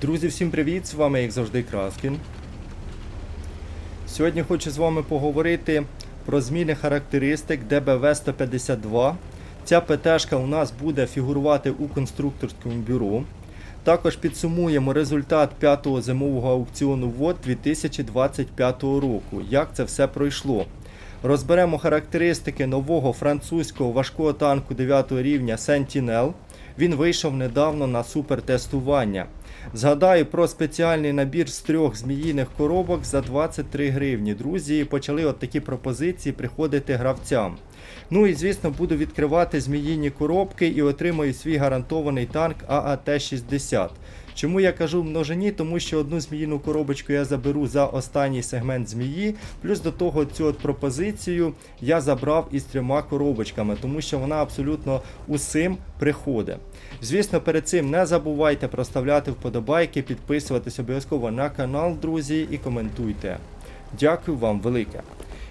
Друзі, всім привіт! З вами, як завжди, Краскін. Сьогодні хочу з вами поговорити про зміни характеристик ДБВ 152. Ця ПТшка у нас буде фігурувати у конструкторському бюро. Також підсумуємо результат п'ятого зимового аукціону ВОД 2025 року. Як це все пройшло. Розберемо характеристики нового французького важкого танку 9 рівня Sentinel. Він вийшов недавно на супертестування. Згадаю про спеціальний набір з трьох зміїних коробок за 23 гривні. Друзі, почали от такі пропозиції приходити гравцям. Ну і звісно, буду відкривати зміїні коробки і отримаю свій гарантований танк ААТ-60. Чому я кажу множині? Тому що одну зміїну коробочку я заберу за останній сегмент змії, плюс до того цю от пропозицію я забрав із трьома коробочками, тому що вона абсолютно усім приходить. Звісно, перед цим не забувайте проставляти вподобайки, підписуватись обов'язково на канал, друзі, і коментуйте. Дякую вам велике.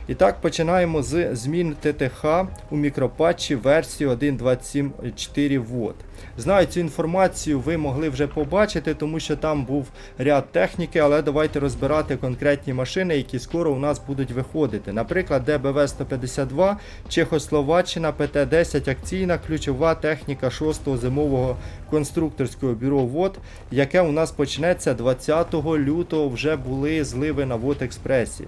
І так, починаємо з змін ТТХ у мікропатчі версії 1.27.4 вод. Знаю, цю інформацію ви могли вже побачити, тому що там був ряд техніки, але давайте розбирати конкретні машини, які скоро у нас будуть виходити. Наприклад, ДБВ 152, Чехословаччина, ПТ-10 акційна ключова техніка 6-го зимового конструкторського бюро ВОД, яке у нас почнеться 20 лютого. Вже були зливи на ВОД Експресі.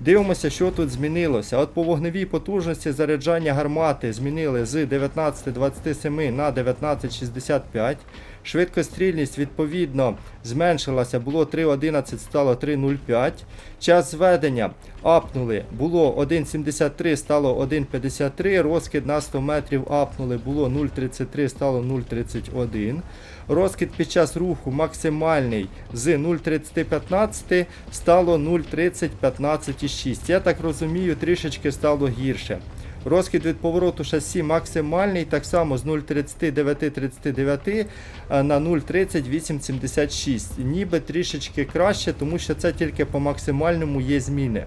Дивимося, що тут змінилося. От по вогневій потужності заряджання гармати змінили з 19,27 на 19,65. Швидкострільність відповідно зменшилася, було 3,11, стало 3,05. Час зведення апнули, було 1,73, стало 1,53. Розкид на 100 метрів апнули, було 0,33, стало 0,31. Розкид під час руху максимальний з 0,3015 стало 0,3015,6. Я так розумію, трішечки стало гірше. Розкид від повороту шасі максимальний, так само з 0,3939 на 0,3876. Ніби трішечки краще, тому що це тільки по максимальному є зміни.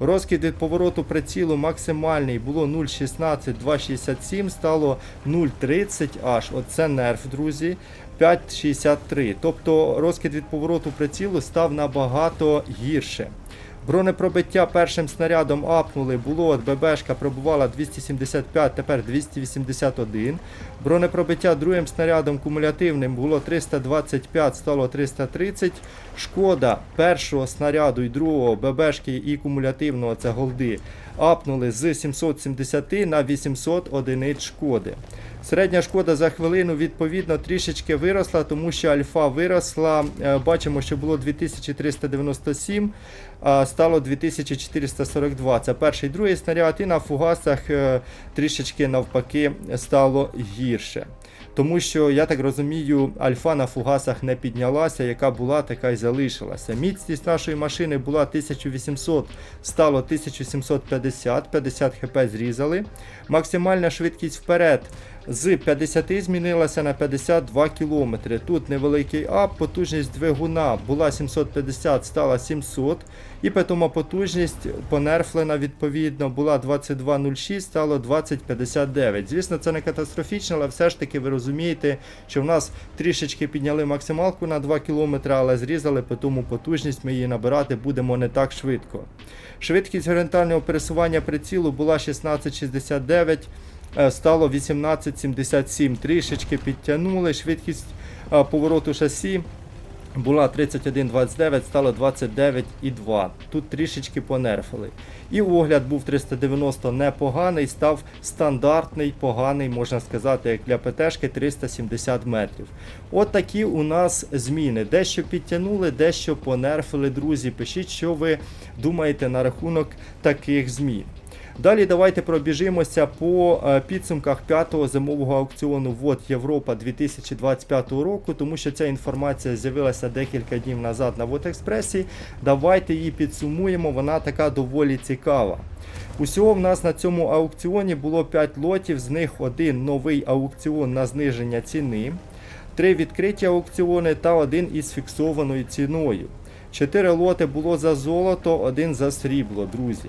Розкид від повороту прицілу максимальний було 0,16, 2,67, стало 0,30 аж. Оце нерф, друзі. 5,63. Тобто розкид від повороту прицілу став набагато гірше. Бронепробиття першим снарядом апнули, було от ББшка пробувала 275, тепер 281. Бронепробиття другим снарядом кумулятивним було 325, стало 330. Шкода першого снаряду і другого ББшки і кумулятивного це голди апнули з 770 на 800 одиниць шкоди. Середня шкода за хвилину відповідно трішечки виросла, тому що альфа виросла. Е, Бачимо, що було 2397, а стало 2442. Це перший другий снаряд, і на фугасах е, трішечки навпаки стало гірше. Тому що, я так розумію, альфа на фугасах не піднялася, яка була, така й залишилася. Міцність нашої машини була 1800, стало 1750, 50 хп зрізали. Максимальна швидкість вперед з 50 змінилася на 52 км. Тут невеликий ап, потужність двигуна була 750, стала 700. І питома потужність понерфлена відповідно була 22.06, стало 20.59. Звісно, це не катастрофічно, але все ж таки ви розумієте, що в нас трішечки підняли максималку на 2 км, але зрізали питому потужність, ми її набирати будемо не так швидко. Швидкість горизонтального пересування прицілу була 1669. Е, стало 18,77. Трішечки підтягнули. Швидкість е, повороту шасі була 31,29, стало 29,2. Тут трішечки понерфили. І огляд був 390 непоганий, став стандартний, поганий, можна сказати, як для ПТшки 370 метрів. От такі у нас зміни. Дещо підтягнули, дещо понерфили, друзі. Пишіть, що ви думаєте на рахунок таких змін. Далі давайте пробіжимося по е, підсумках п'ятого зимового аукціону ВОД Європа 2025 року, тому що ця інформація з'явилася декілька днів назад на ВОД Експресі. Давайте її підсумуємо, вона така доволі цікава. Усього в нас на цьому аукціоні було 5 лотів, з них один новий аукціон на зниження ціни, три відкриті аукціони та один із фіксованою ціною. Чотири лоти було за золото, один за срібло, друзі.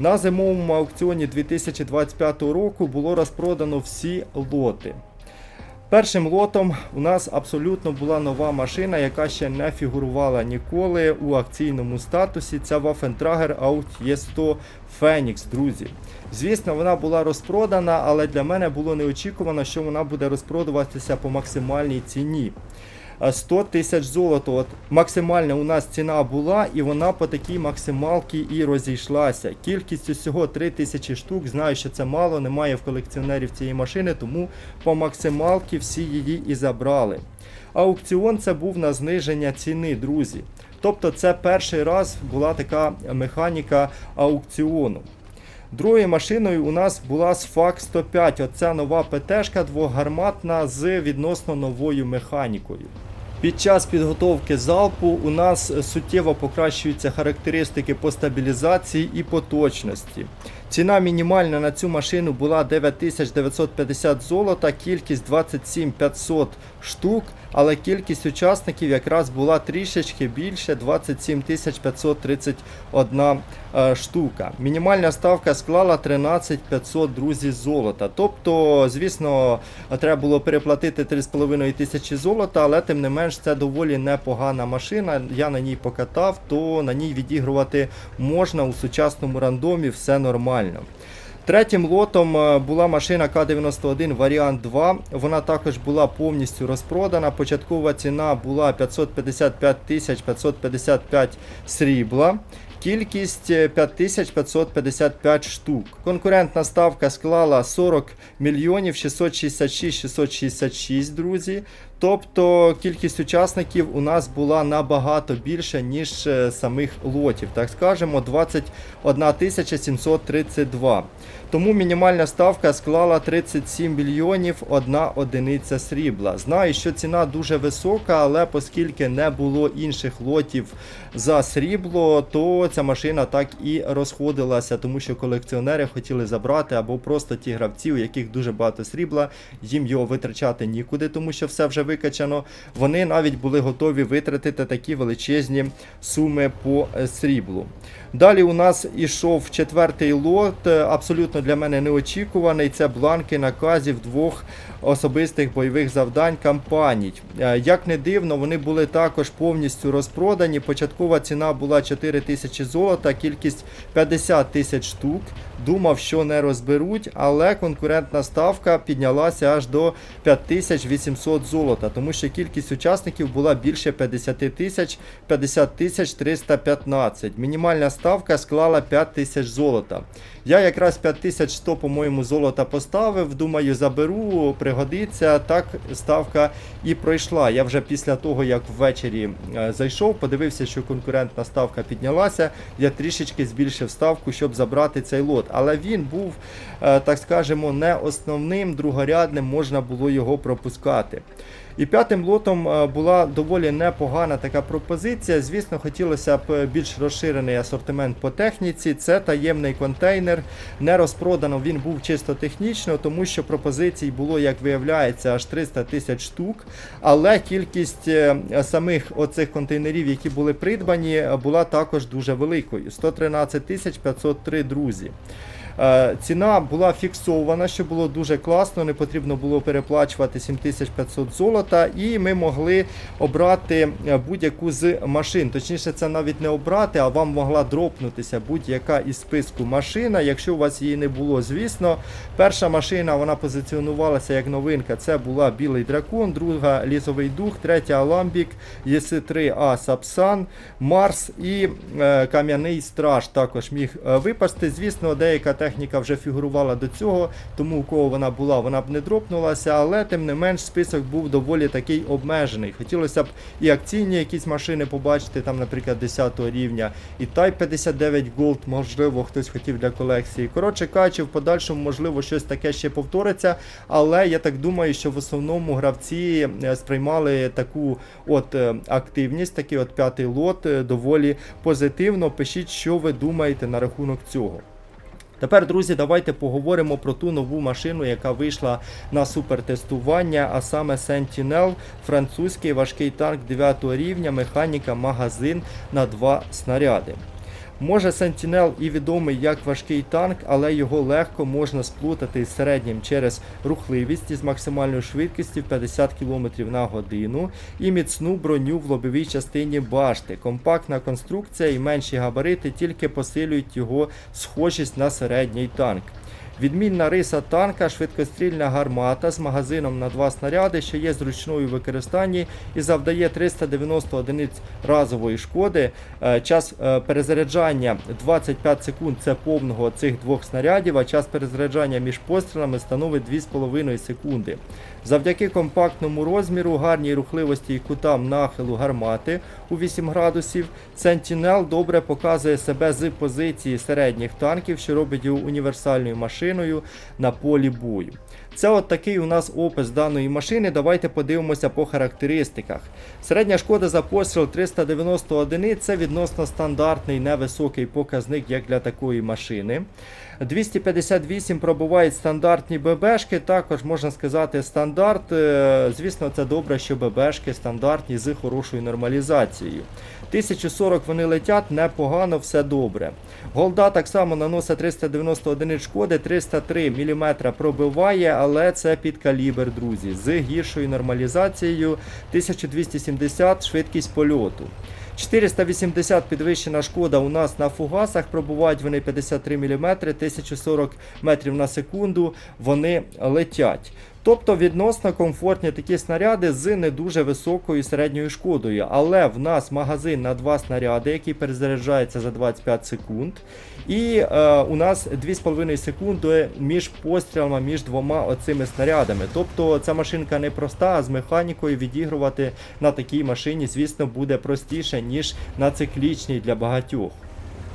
На зимовому аукціоні 2025 року було розпродано всі лоти. Першим лотом у нас абсолютно була нова машина, яка ще не фігурувала ніколи у акційному статусі. Це Waffentrager Aut E100 Phoenix, друзі. Звісно, вона була розпродана, але для мене було неочікувано, що вона буде розпродуватися по максимальній ціні. А 100 тисяч золота. От максимальна у нас ціна була, і вона по такій максималці і розійшлася. Кількість усього 3 тисячі штук. Знаю, що це мало, немає в колекціонерів цієї машини, тому по максималці всі її і забрали. Аукціон це був на зниження ціни, друзі. Тобто, це перший раз була така механіка аукціону. Другою машиною у нас була SFAC 105. Оця нова ПТшка двогарматна з відносно новою механікою. Під час підготовки залпу у нас суттєво покращуються характеристики по стабілізації і по точності. Ціна мінімальна на цю машину була 9950 золота, кількість 27500 штук, але кількість учасників якраз була трішечки більше 27531 е, штука. Мінімальна ставка склала 13500 друзі золота. Тобто, звісно, треба було переплатити 3,5 тисячі золота, але тим не менш це доволі непогана машина. Я на ній покатав, то на ній відігрувати можна у сучасному рандомі, все нормально. Третім лотом е, була машина К91 варіант 2. Вона також була повністю розпродана. Початкова ціна була 555 тисяч 555 срібла. Кількість е, 5555 штук. Конкурентна ставка склала 40 мільйонів 666 666, друзі. Тобто кількість учасників у нас була набагато більше, ніж е, самих лотів. Так скажемо, 21 тисяча 732. Тому мінімальна ставка склала 37 мільйонів 1 одиниця срібла. Знаю, що ціна дуже висока, але оскільки не було інших лотів за срібло, то ця машина так і розходилася, тому що колекціонери хотіли забрати або просто ті гравці, у яких дуже багато срібла, їм його витрачати нікуди, тому що все вже викачано. Вони навіть були готові витратити такі величезні суми по сріблу. Далі у нас ішов четвертий лот, е, абсолютно для мене неочікуваний. Це бланки наказів двох особистих бойових завдань кампаній. Е, Як не дивно, вони були також повністю розпродані. Початкова ціна була 4 тисячі золота, кількість 50 тисяч штук. Думав, що не розберуть, але конкурентна ставка піднялася аж до 5800 золота, тому що кількість учасників була більше 50 тисяч 50 тисяч 315. Мінімальна ставка склала 5 тисяч золота. Я якраз 5100, по-моєму, золота поставив. Думаю, заберу, пригодиться. Так ставка і пройшла. Я вже після того, як ввечері е, зайшов, подивився, що конкурентна ставка піднялася. Я трішечки збільшив ставку, щоб забрати цей лот. Але він був, е, так скажемо, не основним, другорядним, можна було його пропускати. І п'ятим лотом е, була доволі непогана така пропозиція. Звісно, хотілося б більш розширений асортимент по техніці. Це таємний контейнер. Не розпродано він був чисто технічно, тому що пропозицій було, як виявляється, аж 300 тисяч штук. Але кількість е, самих оцих контейнерів, які були придбані, була також дуже великою. 113 тисяч 503 друзі. Е, Ціна була фіксована, що було дуже класно, не потрібно було переплачувати 7500 золота, і ми могли обрати е, будь-яку з машин. Точніше, це навіть не обрати, а вам могла дропнутися будь-яка із списку машина, якщо у вас її не було. Звісно, перша машина вона позиціонувалася як новинка. Це була Білий дракон, друга Лісовий дух, третя Аламбік, ЄС3А Сапсан, Марс і е, Кам'яний Страж також міг е, випасти. Звісно, деяка техніка вже фігурувала до цього, тому у кого вона була, вона б не дропнулася, але тим не менш список був доволі такий обмежений. Хотілося б і акційні якісь машини побачити, там, наприклад, 10 рівня, і Type 59 Gold, можливо, хтось хотів для колекції. Коротше кажучи, в подальшому, можливо, щось таке ще повториться, але я так думаю, що в основному гравці е, сприймали таку от е, активність, такий от п'ятий лот е, доволі позитивно. Пишіть, що ви думаєте на рахунок цього. Тепер, друзі, давайте поговоримо про ту нову машину, яка вийшла на супертестування, а саме Sentinel, французький важкий танк 9 рівня, механіка, магазин на два снаряди. Може Sentinel і відомий як важкий танк, але його легко можна сплутати з середнім через рухливість із максимальною швидкістю в 50 км на годину і міцну броню в лобовій частині башти. Компактна конструкція і менші габарити тільки посилюють його схожість на середній танк. Відмінна риса танка, швидкострільна гармата з магазином на два снаряди, що є зручною в використанні і завдає 390 одиниць разової шкоди. Е, Час е, перезаряджання 25 секунд це повного цих двох снарядів, а час перезаряджання між пострілами становить 2,5 секунди. Завдяки компактному розміру, гарній рухливості і кутам нахилу гармати у 8 градусів, Sentinel добре показує себе з позиції середніх танків, що робить його універсальною машиною на полі бою. Це от такий у нас опис даної машини. Давайте подивимося по характеристиках. Середня шкода за постріл 390 одиниць це відносно стандартний невисокий показник, як для такої машини. 258 пробувають стандартні ББшки, також можна сказати стандарт. Е, Звісно, це добре, що ББшки стандартні з хорошою нормалізацією. 1040 вони летять непогано, все добре. Голда так само наносить 390 одиниць шкоди, 303 мм пробиває, але це під калібр, друзі, з гіршою нормалізацією 1270 швидкість польоту. 480 підвищена шкода у нас на фугасах, пробувають вони 53 мм, 1040 метрів на секунду вони летять. Тобто відносно комфортні такі снаряди з не дуже високою середньою шкодою. Але в нас магазин на два снаряди, який перезаряджається за 25 секунд. І е, у нас 2,5 секунди між пострілами між двома оцими снарядами. Тобто ця машинка не проста, а з механікою відігрувати на такій машині, звісно, буде простіше, ніж на циклічній для багатьох.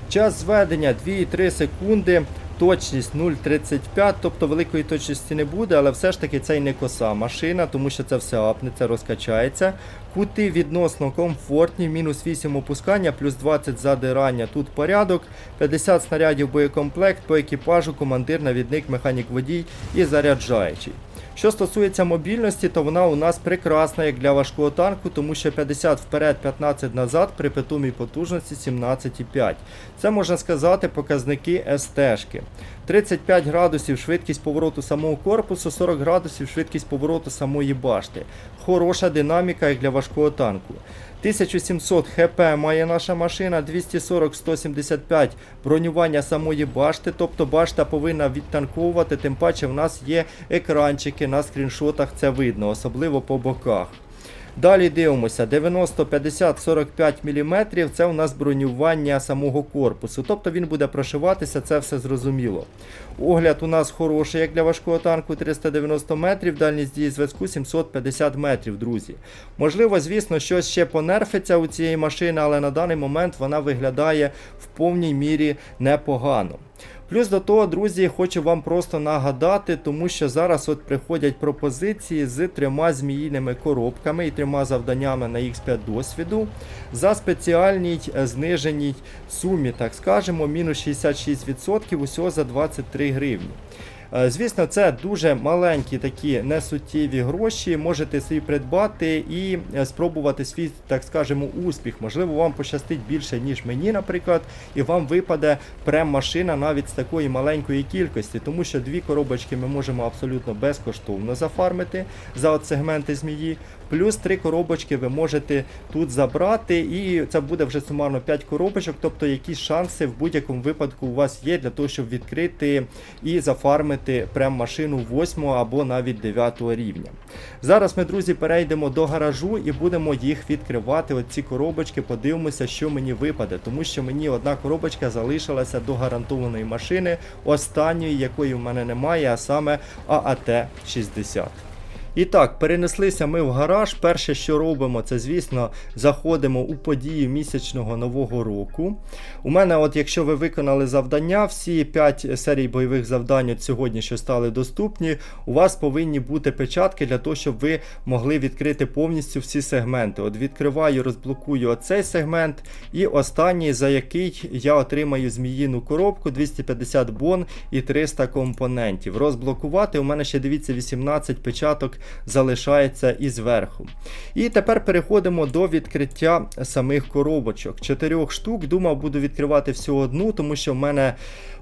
Час зведення 2,3 секунди, точність 0,35, тобто великої точності не буде, але все ж таки це й не коса машина, тому що це все апнеться, розкачається. Кути відносно комфортні, мінус 8 опускання, плюс 20 задирання. Тут порядок, 50 снарядів боєкомплект по екіпажу, командир, навідник, механік водій і заряджаючий. Що стосується мобільності, то вона у нас прекрасна як для важкого танку, тому що 50 вперед, 15 назад при питомій потужності 17,5. Це можна сказати показники СТ-шки. 35 градусів швидкість повороту самого корпусу, 40 градусів швидкість повороту самої башти. Хороша динаміка як для важкого танку. 1700 хп має наша машина, 240-175 бронювання самої башти, тобто башта повинна відтанковувати, тим паче в нас є екранчики на скріншотах, це видно, особливо по боках. Далі дивимося, 90, 50, 45 мм це у нас бронювання самого корпусу. Тобто він буде прошиватися, це все зрозуміло. Огляд у нас хороший, як для важкого танку 390 метрів, дальність дії зв'язку 750 метрів, друзі. Можливо, звісно, щось ще понерфиться у цієї машини, але на даний момент вона виглядає в повній мірі непогано. Плюс до того, друзі, хочу вам просто нагадати, тому що зараз от приходять пропозиції з трьома зміїними коробками і трьома завданнями на X5 досвіду за спеціальній е, зниженій сумі, так скажемо, мінус 66% усього за 23 гривні. Е, Звісно, це дуже маленькі такі несуттєві гроші. Можете собі придбати і е, спробувати свій, так скажемо, успіх. Можливо, вам пощастить більше, ніж мені, наприклад, і вам випаде прем-машина навіть з такої маленької кількості, тому що дві коробочки ми можемо абсолютно безкоштовно зафармити за от сегменти змії. Плюс три коробочки ви можете тут забрати, і це буде вже сумарно 5 коробочок, тобто якісь шанси в будь-якому випадку у вас є для того, щоб відкрити і зафармити прем-машину 8 або навіть 9 рівня. Зараз ми, друзі, перейдемо до гаражу і будемо їх відкривати. Оці коробочки, подивимося, що мені випаде, тому що мені одна коробочка залишилася до гарантованої машини, останньої, якої в мене немає, а саме ААТ-60. І так, перенеслися ми в гараж. Перше, що робимо, це, звісно, заходимо у події місячного нового року. У мене, от якщо ви виконали завдання, всі 5 серій бойових завдань от сьогодні, що стали доступні, у вас повинні бути печатки для того, щоб ви могли відкрити повністю всі сегменти. От відкриваю, розблокую оцей сегмент, і останній, за який я отримаю зміїну коробку, 250 бон і 300 компонентів. Розблокувати. У мене ще дивіться 18 печаток залишається і зверху. І тепер переходимо до відкриття самих коробочок. Чотирьох штук. Думав, буду відкривати всю одну, тому що в мене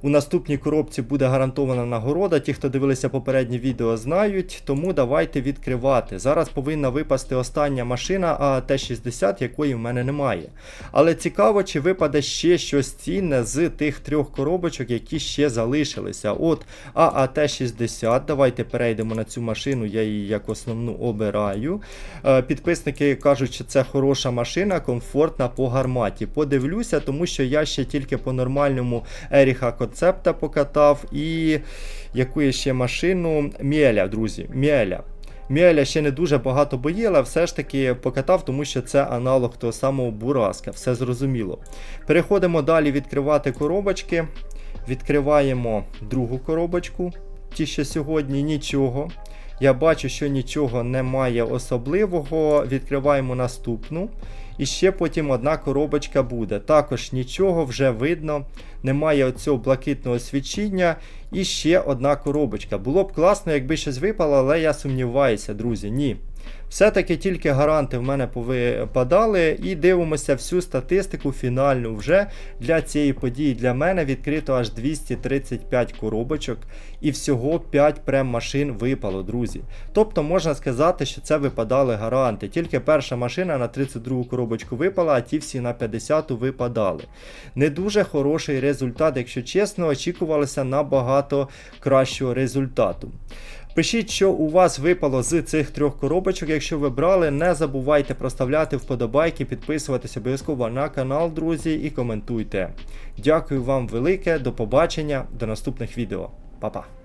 у наступній коробці буде гарантована нагорода. Ті, хто дивилися попередні відео, знають. Тому давайте відкривати. Зараз повинна випасти остання машина ААТ-60, якої в мене немає. Але цікаво, чи випаде ще щось цінне з тих трьох коробочок, які ще залишилися. От ААТ-60. Давайте перейдемо на цю машину, я її як основну обираю. Е, Підписники кажуть, що це хороша машина, комфортна по гарматі. Подивлюся, тому що я ще тільки по нормальному Еріха Концепта покатав. І яку я ще машину? Мєля, друзі. Мєля. Мєля ще не дуже багато боїв, але все ж таки покатав, тому що це аналог того самого Бураска, все зрозуміло. Переходимо далі відкривати коробочки. Відкриваємо другу коробочку. Ті, що сьогодні нічого. Я бачу, що нічого немає особливого. Відкриваємо наступну. І ще потім одна коробочка буде. Також нічого вже видно, немає оцього блакитного свічіння. І ще одна коробочка. Було б класно, якби щось випало, але я сумніваюся, друзі. Ні. Все-таки тільки гаранти в мене повипадали. І дивимося всю статистику фінальну вже для цієї події. Для мене відкрито аж 235 коробочок. І всього 5 прем-машин випало, друзі. Тобто можна сказати, що це випадали гаранти. Тільки перша машина на 32 коробочку випала, а ті всі на 50 випадали. Не дуже хороший результат, якщо чесно, очікувалося набагато кращого результату. Пишіть, що у вас випало з цих трьох коробочок. Якщо ви брали, не забувайте проставляти вподобайки, підписуватися обов'язково на канал, друзі, і коментуйте. Дякую вам велике, до побачення, до наступних відео. Па-па!